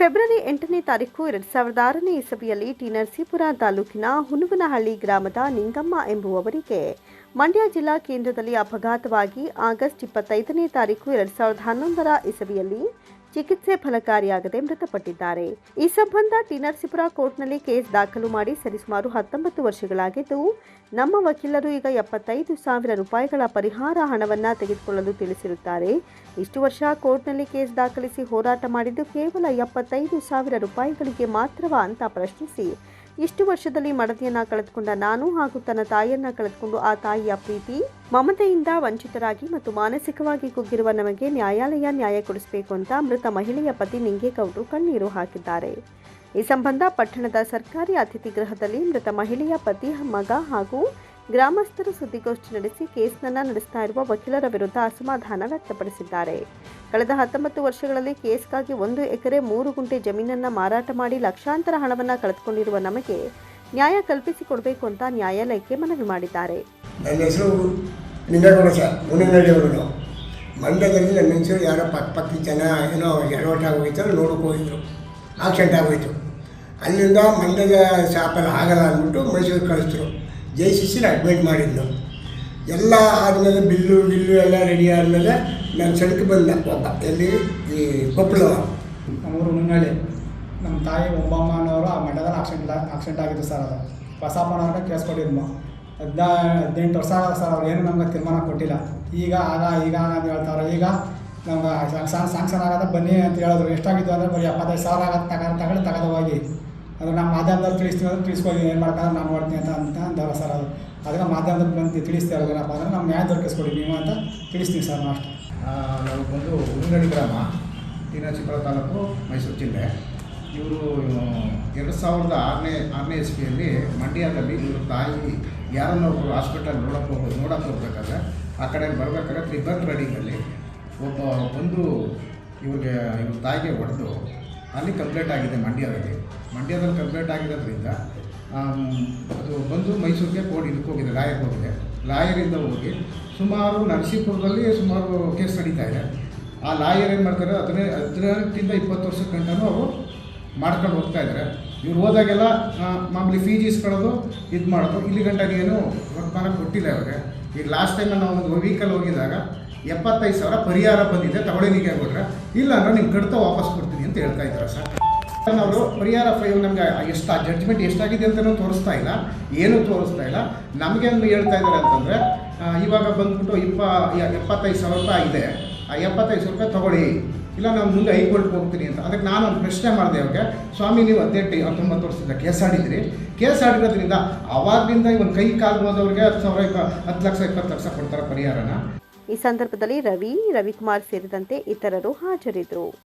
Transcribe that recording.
February ಎಂಟನೇ ತಾರೀಕು ಎರಡ್ ಸಾವಿರದ ಆರನೇ ಇಸವಿಯಲ್ಲಿ ಟಿ ನರಸೀಪುರ ತಾಲೂಕಿನ ಹುನುಗನಹಳ್ಳಿ ಗ್ರಾಮದ ನಿಂಗಮ್ಮ ಎಂಬುವವರಿಗೆ ಮಂಡ್ಯ ಜಿಲ್ಲಾ ಕೇಂದ್ರದಲ್ಲಿ ಅಪಘಾತವಾಗಿ ಆಗಸ್ಟ್ ಇಪ್ಪತ್ತೈದನೇ ತಾರೀಕು ಎರಡು ಸಾವಿರದ ಹನ್ನೊಂದರ ಇಸವಿಯಲ್ಲಿ ಚಿಕಿತ್ಸೆ ಫಲಕಾರಿಯಾಗದೆ ಮೃತಪಟ್ಟಿದ್ದಾರೆ. ಈ ಸಂಬಂಧ ಟಿ ನರಸೀಪುರ ಕೋರ್ಟ್ನಲ್ಲಿ ಕೇಸ್ ದಾಖಲು ಮಾಡಿ ಸರಿಸುಮಾರು ಹತ್ತೊಂಬತ್ತು ವರ್ಷಗಳಾಗಿದ್ದು, ನಮ್ಮ ವಕೀಲರು ಈಗ ಎಪ್ಪತ್ತೈದು ಸಾವಿರ ರೂಪಾಯಿಗಳ ಪರಿಹಾರ ಹಣವನ್ನು ತೆಗೆದುಕೊಳ್ಳಲು ತಿಳಿಸಿರುತ್ತಾರೆ. ಇಷ್ಟು ವರ್ಷ ಕೋರ್ಟ್ನಲ್ಲಿ ಕೇಸ್ ದಾಖಲಿಸಿ ಹೋರಾಟ ಮಾಡಿದ್ದು ಕೇವಲ ಎಪ್ಪತ್ತೈದು ಸಾವಿರ ರೂಪಾಯಿಗಳಿಗೆ ಮಾತ್ರವ ಅಂತ ಪ್ರಶ್ನಿಸಿ ಇಷ್ಟು ವರ್ಷದಲ್ಲಿ ಮಡದಿಯನ್ನ ಕಳೆದುಕೊಂಡ ನಾನು ಹಾಗೂ ತನ್ನ ತಾಯಿಯನ್ನ ಕಳೆದುಕೊಂಡು ಆ ತಾಯಿಯ ಪ್ರೀತಿ, ಮಮತೆಯಿಂದ ವಂಚಿತರಾಗಿ ಮತ್ತು ಮಾನಸಿಕವಾಗಿ ಕುಗ್ಗಿರುವ ನಮಗೆ ನ್ಯಾಯಾಲಯ ನ್ಯಾಯ ಕೊಡಿಸಬೇಕು ಅಂತ ಮೃತ ಮಹಿಳೆಯ ಪತಿ ನಿಂಗೇಗೌಡರು ಕಣ್ಣೀರು ಹಾಕಿದ್ದಾರೆ. ಈ ಸಂಬಂಧ ಪಟ್ಟಣದ ಸರ್ಕಾರಿ ಅತಿಥಿ ಗೃಹದಲ್ಲಿ ಮೃತ ಮಹಿಳೆಯ ಪತಿ, ಮಗ ಹಾಗೂ ಗ್ರಾಮಸ್ಥರು ಸುದ್ದಿಗೋಷ್ಠಿ ನಡೆಸಿ ಕೇಸ್ನನ್ನ ನಡೆಸ್ತಾ ಇರುವ ವಕೀಲರ ವಿರುದ್ಧ ಅಸಮಾಧಾನ ವ್ಯಕ್ತಪಡಿಸಿದ್ದಾರೆ. ಕಳೆದ ಹತ್ತೊಂಬತ್ತು ವರ್ಷಗಳಲ್ಲಿ ಕೇಸ್ಗಾಗಿ ಒಂದು ಎಕರೆ ಮೂರು ಗುಂಟೆ ಜಮೀನನ್ನ ಮಾರಾಟ ಮಾಡಿ ಲಕ್ಷಾಂತರ ಹಣವನ್ನ ಕಳೆದುಕೊಂಡಿರುವ ನಮಗೆ ನ್ಯಾಯ ಕಲ್ಪಿಸಿಕೊಡಬೇಕು ಅಂತ ನ್ಯಾಯಾಲಯಕ್ಕೆ ಮನವಿ ಮಾಡಿದ್ದಾರೆ. ನನ್ನ ಹೆಸರು ಮಂಡ್ಯದಲ್ಲಿ ನನ್ನ ಹೆಸರು ಯಾರೋ ಪಕ್ಕ ಜನ ಏನೋ ಎಡವಟ್ಟು ಆಗೋಯ್ತು ನೋಡೋಕೆ ಹೋಗಿದ್ರು. ಆಕ್ಸಿಡೆಂಟ್ ಆಗೋಯ್ತು. ಅಲ್ಲಿಂದ ಮಂಡ್ಯದ ಶಾಪಲ್ಲಿ ಆಗಲ್ಲ ಅಂದ್ಬಿಟ್ಟು ಮೈಸೂರಿಗೆ ಕಳಿಸಿದ್ರು. ಜೆ ಸಿ ಸಿಲಿ ಅಡ್ಮಿಟ್ ಮಾಡಿದ್ದು ಎಲ್ಲ ಆದಮೇಲೆ ಬಿಲ್ಲು ಬಿಲ್ಲು ಎಲ್ಲ ರೆಡಿ ಆದಮೇಲೆ ನಾನು ಸೆಳಕ್ಕೆ ಬಂದೆ ಎಲ್ಲಿ? ಈ ಕೊಪ್ಪಳವ ನಮ್ಮೂರು ಮುನ್ನಳ್ಳಿ ನಮ್ಮ ತಾಯಿ ಒಬ್ಬಮ್ಮನವರು ಆ ಮಂಡ್ಯದಲ್ಲಿ ಆಕ್ಸಿಡೆಂಟ್ ಆಕ್ಸಿಡೆಂಟ್ ಆಗಿತ್ತು ಸರ್ ಅದು. ಬಸಪ್ಪನವ್ರಿಗೆ ಕೇಸ್ ಕೊಟ್ಟಿದ್ವು ಹದಿನಾ, ಹದಿನೆಂಟು ವರ್ಷ ಆಗ ಸರ್ ಅವ್ರು. ಏನು ನಮ್ಗೆ ತೀರ್ಮಾನ ಕೊಟ್ಟಿಲ್ಲ. ಈಗ ಆಗ, ಈಗ ಅಂತ ಹೇಳ್ತಾರೆ. ಈಗ ನಮ್ಗೆ ಸ್ಯಾಂಕ್ಷನ್ ಆಗೋದ ಬನ್ನಿ ಅಂತ ಹೇಳಿದ್ರು. ಎಷ್ಟಾಗಿತ್ತು ಅಂದರೆ ಬರೀ ಎಪ್ಪತ್ತೈದು ಸಾವಿರ ಆಗತ್ತೆ ತಗೊಂಡು ತಗೊಂಡು ತಗೊಂಡು ಹೋಗಿ. ಅದು ನಮ್ಮ ಮಾಧ್ಯಮದವ್ರು ತಿಳಿಸ್ತೀವಿ ತಿಳಿಸ್ಕೊಳ್ಳಿ ಏನು ಮಾಡ್ತಾರೆ ನಾನು ಮಾಡ್ತೀನಿ ಅಂತ ಅಂತ ಅಂದವ್ರು ಸರ್ ಅದು. ಅದಕ್ಕೆ ಮಾಧ್ಯಮದಲ್ಲಿ ಬಂದು ತಿಳಿಸ್ತಾ ಇರೋದೇನಪ್ಪ ಅಂದರೆ ನಮ್ಮ ನ್ಯಾಯ ದೊರಕಿಸ್ಕೊಡಿ, ನೀವು ಅಂತ ತಿಳಿಸ್ತೀವಿ ಸರ್ ನಾವು ಅಷ್ಟೇ. ನಾವು ಬಂದು ಉಂಗಡಿ ಗ್ರಾಮ ಟಿನಚಿಪುರ ತಾಲೂಕು ಮೈಸೂರು ಜಿಲ್ಲೆ. ಇವರು ಎರಡು ಸಾವಿರದ ಆರನೇ ಆರನೇ ಇಸ್ವಿಯಲ್ಲಿ ಮಂಡ್ಯದಲ್ಲಿ ಇವ್ರ ತಾಯಿ ಯಾರನ್ನೋ ಒಬ್ಬರು ಹಾಸ್ಪಿಟಲ್ ನೋಡಕ್ಕೆ ಹೋಗೋದು ನೋಡಕ್ಕೆ ಹೋಗ್ಬೇಕಾದ್ರೆ ಆ ಕಡೆ ಬರ್ಬೇಕಾದ್ರೆ ತ್ರಿಬಲ್ ರೈಡಿಂಗಲ್ಲಿ ಒಬ್ಬ ಬಂದು ಇವ್ರಿಗೆ, ಇವ್ರ ತಾಯಿಗೆ ಹೊಡೆದು ಅಲ್ಲಿ ಕಂಪ್ಲೇಂಟ್ ಆಗಿದೆ ಮಂಡ್ಯದಲ್ಲಿ. ಮಂಡ್ಯದಲ್ಲಿ ಕನ್ವರ್ಟ್ ಆಗಿರೋದ್ರಿಂದ ಅದು ಬಂದು ಮೈಸೂರಿಗೆ ಕೋರ್ಟ್ ಇದಕ್ಕೆ ಹೋಗಿದೆ ಲಾಯರ್ಗೆ ಹೋಗಿದೆ. ಲಾಯರಿಂದ ಹೋಗಿ ಸುಮಾರು ನರಸೀಪುರದಲ್ಲಿ ಸುಮಾರು ಕೇಸ್ ನಡೀತಾ ಇದೆ. ಆ ಲಾಯರ್ ಏನು ಮಾಡ್ತಾರೆ, ಹದಿನೈ, ಹದಿನೆಂಟರಿಂದ ಇಪ್ಪತ್ತು ವರ್ಷದ ಗಂಟನೂ ಅವರು ಮಾಡ್ಕೊಂಡು ಹೋಗ್ತಾ ಇದ್ದಾರೆ. ಇವ್ರು ಹೋದಾಗೆಲ್ಲ ಮಾಮೂಲಿ ಫೀಸ್ ಇಸ್ಕೊಳ್ಳೋದು ಇದು ಮಾಡೋದು, ಇಲ್ಲಿ ಗಂಟೆ ಏನು ವರ್ತಮಾನ ಕೊಟ್ಟಿಲ್ಲ ಅವ್ರಿಗೆ ಈಗ ಲಾಸ್ಟ್ ಟೈಮ್ ನಾವು ಒಂದು ವೀಕಲ್ಲಿ ಹೋಗಿದಾಗ ಎಪ್ಪತ್ತೈದು ಸಾವಿರ ಪರಿಹಾರ ಬಂದಿದೆ ತಗೊಳ್ಳಿನಿಗೆ ಕೊಟ್ರೆ ಇಲ್ಲ ಅಂದ್ರೆ ನಿಮ್ಗೆ ಕಡ್ತ ವಾಪಸ್ ಕೊಡ್ತೀನಿ ಅಂತ ಹೇಳ್ತಾ ಇದ್ದಾರೆ ಸರ್. ಅವರು ಪರಿಹಾರ ಫೈಲ್ ನಮಗೆ ಎಷ್ಟು ಜಡ್ಜ್ಮೆಂಟ್ ಎಷ್ಟಾಗಿದೆ ಅಂತಲೂ ತೋರಿಸ್ತಾ ಇಲ್ಲ. ಏನೂ ತೋರಿಸ್ತಾ ಇಲ್ಲ. ನಮಗೇನು ಹೇಳ್ತಾ ಇದ್ದಾರೆ ಅಂತಂದರೆ ಇವಾಗ ಬಂದ್ಬಿಟ್ಟು ಇಪ್ಪ ಎಪ್ಪತ್ತೈದು ಸಾವಿರ ರೂಪಾಯಿ ಇದೆ ಆ ಎಪ್ಪತ್ತೈದು ಸಾವಿರ ರೂಪಾಯಿ ತೊಗೊಳ್ಳಿ. ಇಲ್ಲ, ನಾನು ಮುಂದೆ ಹೈಕೋರ್ಟ್ಗೆ ಹೋಗ್ತೀನಿ ಅಂತ. ಅದಕ್ಕೆ ನಾನು ಒಂದು ಪ್ರಶ್ನೆ ಮಾಡಿದೆ ಅವ್ರಿಗೆ ಸ್ವಾಮಿ, ನೀವು ಹದಿನೆಂಟು, ಹತ್ತೊಂಬತ್ತು ವರ್ಷದಿಂದ ಕೇಸ್ ಆಡಿದ್ರಿ. ಕೇಸ್ ಆಡಿರೋದ್ರಿಂದ ಅವಾಗಿಂದ ಇವನ್ ಕೈ, ಕಾಲು ಹೋದವ್ರಿಗೆ ಹತ್ತು ಸಾವಿರ ಇಪ್ಪ, ಹತ್ತು ಲಕ್ಷ, ಇಪ್ಪತ್ತು ಲಕ್ಷ ಕೊಡ್ತಾರೆ ಪರಿಹಾರನ. ಈ ಸಂದರ್ಭದಲ್ಲಿ ರವಿ, ರವಿಕುಮಾರ್ ಸೇರಿದಂತೆ ಇತರರು ಹಾಜರಿದ್ದರು.